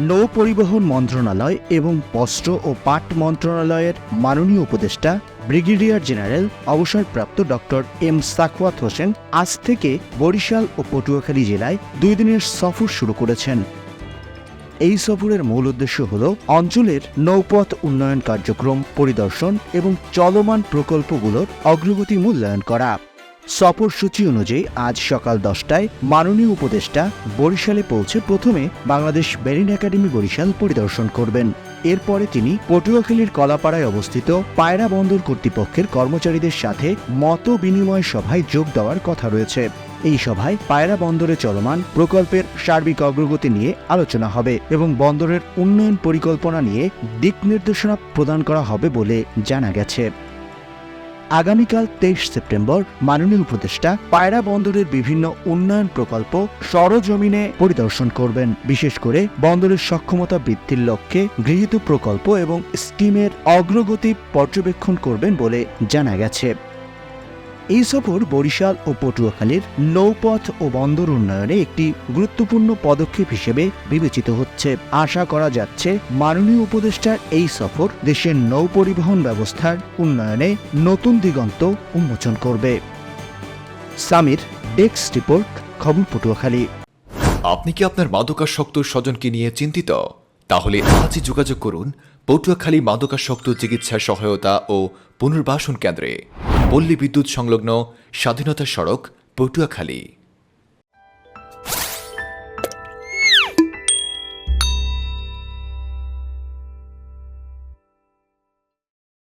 নৌ পরিবহন মন্ত্রণালয় এবং বস্ত্র ও পাট মন্ত্রণালয়ের মাননীয় উপদেষ্টা, ব্রিগেডিয়ার জেনারেল, অবসরপ্রাপ্ত ডক্টর এম সাকওয়াত হোসেন আজ থেকে বরিশাল ও পটুয়াখালী জেলায় দুই দিনের সফর শুরু করেছেন। এই সফরের মূল উদ্দেশ্য হল অঞ্চলের নৌপথ উন্নয়ন কার্যক্রম, পরিদর্শন এবং চলমান প্রকল্পগুলোর অগ্রগতি মূল্যায়ন করা। সফরসূচি অনুযায়ী আজ সকাল দশটায় মাননীয় উপদেষ্টা বরিশালে পৌঁছে প্রথমে বাংলাদেশ মেরিন একাডেমি বরিশাল পরিদর্শন করবেন। এরপরে তিনি পটুয়াখালীর কলাপাড়ায় অবস্থিত পায়রা বন্দর কর্তৃপক্ষের কর্মচারীদের সাথে মত বিনিময় সভায় যোগ দেওয়ার কথা রয়েছে। এই সভায় পায়রা বন্দরে চলমান প্রকল্পের সার্বিক অগ্রগতি নিয়ে আলোচনা হবে এবং বন্দরের উন্নয়ন পরিকল্পনা নিয়ে দিক নির্দেশনা প্রদান করা হবে বলে জানা গেছে। আগামীকাল তেইশ সেপ্টেম্বর মাননীয় উপদেষ্টা পায়রা বন্দরের বিভিন্ন উন্নয়ন প্রকল্প সরজমিনে পরিদর্শন করবেন। বিশেষ করে বন্দরের সক্ষমতা বৃদ্ধির লক্ষ্যে গৃহীত প্রকল্প এবং স্কিমের অগ্রগতি পর্যবেক্ষণ করবেন বলে জানা গেছে। এই সফর বরিশাল ও পটুয়াখালীর নৌপথ ও বন্দর উন্নয়নে একটি গুরুত্বপূর্ণ পদক্ষেপ হিসেবে বিবেচিত হচ্ছে। আশা করা যাচ্ছে, মাননীয় উপদেষ্টার এই সফর দেশের নৌ পরিবহন ব্যবস্থার উন্নয়নে নতুন দিগন্ত উন্মোচন করবে। সামির, ডেস্ক রিপোর্ট, খবর পটুয়াখালী। আপনি কি আপনার মাদকাসক্ত স্বজনকে নিয়ে চিন্তিত? তাহলে আজই যোগাযোগ করুন পটুয়াখালী মাদকাসক্ত চিকিৎসা সহায়তা ও পুনর্বাসন কেন্দ্রে। পল্লী বিদ্যুৎ সংলগ্ন স্বাধীনতা সড়ক পটুয়াখালী।